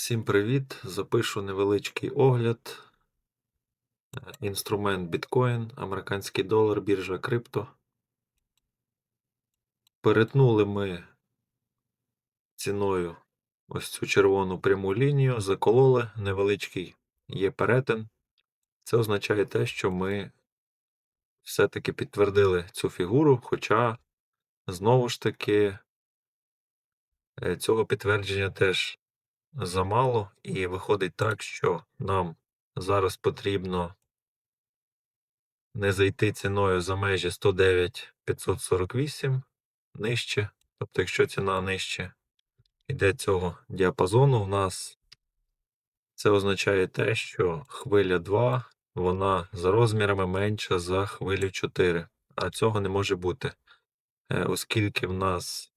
Всім привіт! Запишу невеличкий огляд. Е, Інструмент біткоін, американський долар, біржа крипто. Перетнули ми ціною ось цю червону пряму лінію, закололи невеличкий є перетин. Це означає те, що ми все-таки підтвердили цю фігуру, хоча знову ж таки е, цього підтвердження теж замало, і виходить так, що нам зараз потрібно не зайти ціною за межі 109 548 нижче. Тобто, якщо ціна нижче йде цього діапазону, в нас це означає те, що хвиля 2 вона за розмірами менша за хвилю 4. А цього не може бути, Е, оскільки в нас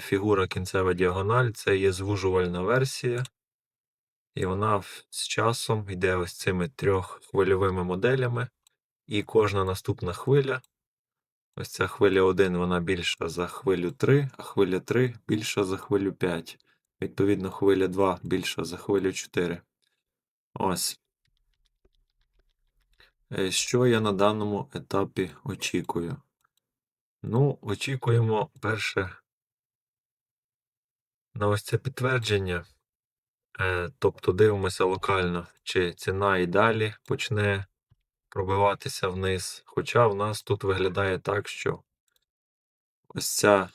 фігура кінцева діагональ це є звужувальна версія, і вона з часом йде ось цими трьоххвильовими моделями, і кожна наступна хвиля Ось ця хвиля 1 вона більша за хвилю 3, а хвиля 3 більша за хвилю 5. Відповідно, хвиля 2 більша за хвилю 4. Ось. Е, Що я на даному етапі очікую? Ну, очікуємо перше на ось це підтвердження. Е, Тобто дивимося локально, чи ціна і далі почне пробиватися вниз. Хоча в нас тут виглядає так, що ось ця,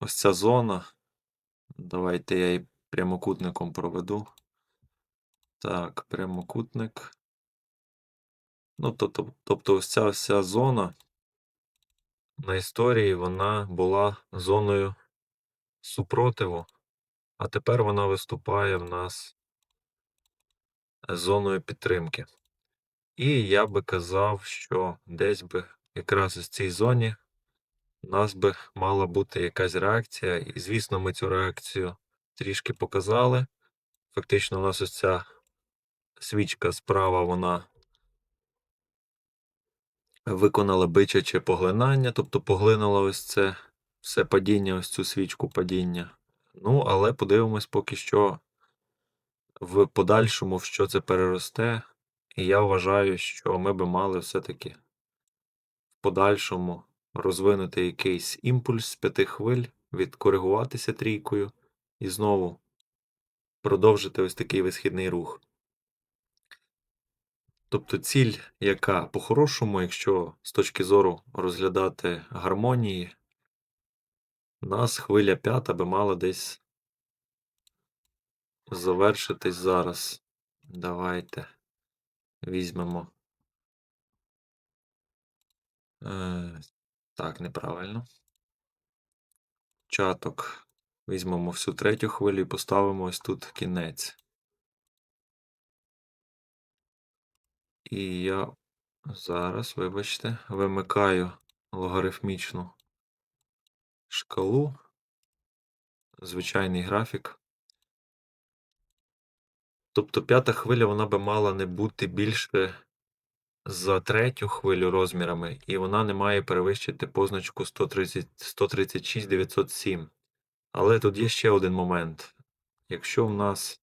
ось ця зона. Давайте я її прямокутником проведу. Так, прямокутник. Ну, тобто, тобто ось ця вся зона на історії вона була зоною супротиву, а тепер вона виступає в нас зоною підтримки. І я би казав, що десь би якраз в цій зоні у нас би мала бути якась реакція. І, звісно, ми цю реакцію трішки показали. Фактично, у нас ось ця свічка справа, вона виконала бичаче поглинання, тобто поглинула ось це все падіння, ось цю свічку падіння. Ну, але подивимось поки що в подальшому, в що це переросте. І я вважаю, що ми би мали все-таки в подальшому розвинути якийсь імпульс з п'яти хвиль, відкоригуватися трійкою і знову продовжити ось такий висхідний рух. Тобто ціль, яка по-хорошому, якщо з точки зору розглядати гармонії, нас хвиля п'ята би мала десь завершитись зараз. Давайте візьмемо. Е, так, неправильно. Чаток. Візьмемо всю третю хвилю і поставимо ось тут кінець. І я зараз, вибачте, вимикаю логарифмічну шкалу, звичайний графік. Тобто п'ята хвиля вона би мала не бути більше за третю хвилю розмірами, і вона не має перевищити позначку 130, 136 907. Але тут є ще один момент. Якщо в нас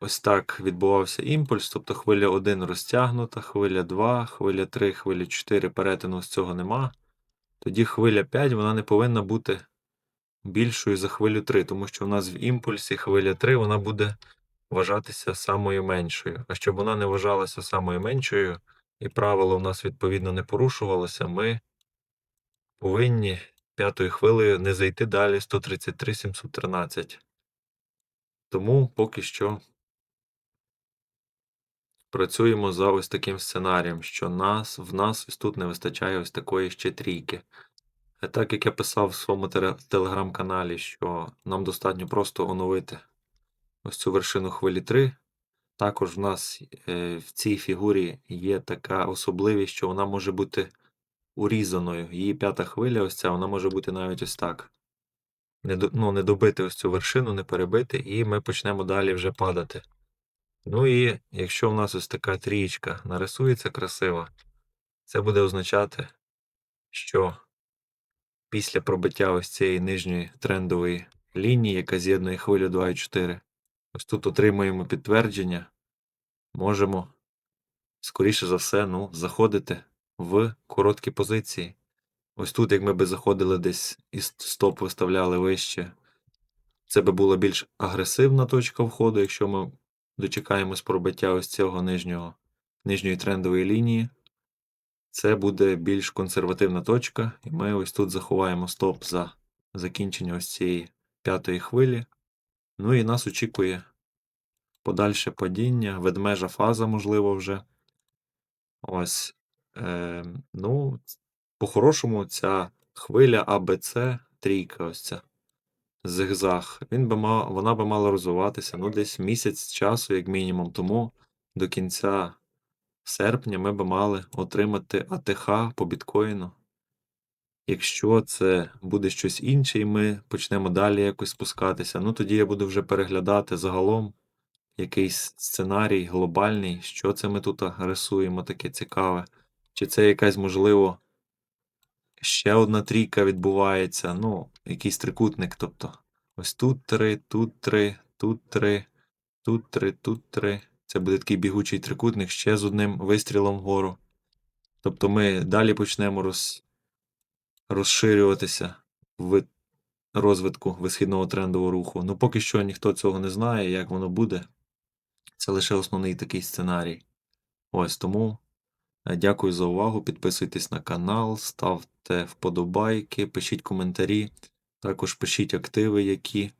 ось так відбувався імпульс, тобто хвиля 1 розтягнута, хвиля 2, хвиля 3, хвиля 4 перетину з цього нема, тоді хвиля 5 вона не повинна бути більшою за хвилю 3, тому що в нас в імпульсі хвиля 3 вона буде вважатися самою меншою. А щоб вона не вважалася самою меншою, і правило в нас відповідно не порушувалося, ми повинні п'ятою хвилею не зайти далі 133 713. Тому поки що працюємо за ось таким сценарієм, що нас, в нас ось тут не вистачає ось такої ще трійки. А так як я писав в своєму телеграм-каналі, що нам достатньо просто оновити ось цю вершину хвилі 3. Також в нас е, в цій фігурі є така особливість, що вона може бути урізаною. Її п'ята хвиля, ось ця, вона може бути навіть ось так. Не, ну, не добити ось цю вершину, не перебити, і ми почнемо далі вже падати. Ну і якщо в нас ось така трієчка нарисується красиво, це буде означати, що після пробиття ось цієї нижньої трендової лінії, яка з'єднує хвилю 2 і 4, ось тут отримуємо підтвердження, можемо, скоріше за все, ну, заходити в короткі позиції. Ось тут, як ми би заходили десь і стоп виставляли вище, це би була більш агресивна точка входу, якщо ми дочекаємось пробиття ось цього нижнього, нижньої трендової лінії. Це буде більш консервативна точка, і ми ось тут заховаємо стоп за закінчення ось цієї п'ятої хвилі. Ну і нас очікує подальше падіння, ведмежа фаза, можливо, вже. Ось. Е, ну, по-хорошому, ця хвиля АБЦ, трійка, ось ця, зигзаг, він би мав, вона би мала розвиватися ну, десь місяць часу, як мінімум. Тому до кінця серпня ми би мали отримати АТХ по біткоїну. Якщо це буде щось інше, і ми почнемо далі якось спускатися, ну тоді я буду вже переглядати загалом якийсь сценарій глобальний, що це ми тут рисуємо таке цікаве. Чи це якась, можливо, ще одна трійка відбувається, ну, якийсь трикутник. Тобто, ось тут три, тут три, тут три, тут три, тут три. Це буде такий бігучий трикутник ще з одним вистрілом вгору. Тобто ми далі почнемо роз... розширюватися в розвитку висхідного трендового руху. Ну, поки що ніхто цього не знає, як воно буде. Це лише основний такий сценарій. Ось тому дякую за увагу. Підписуйтесь на канал, ставте вподобайки, пишіть коментарі. Також пишіть активи, які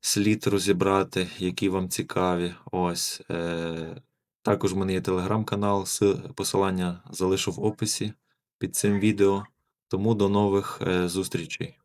слід розібрати, які вам цікаві. Ось. Е- також в мене є телеграм-канал, посилання залишу в описі під цим відео. Тому до нових е, зустрічей.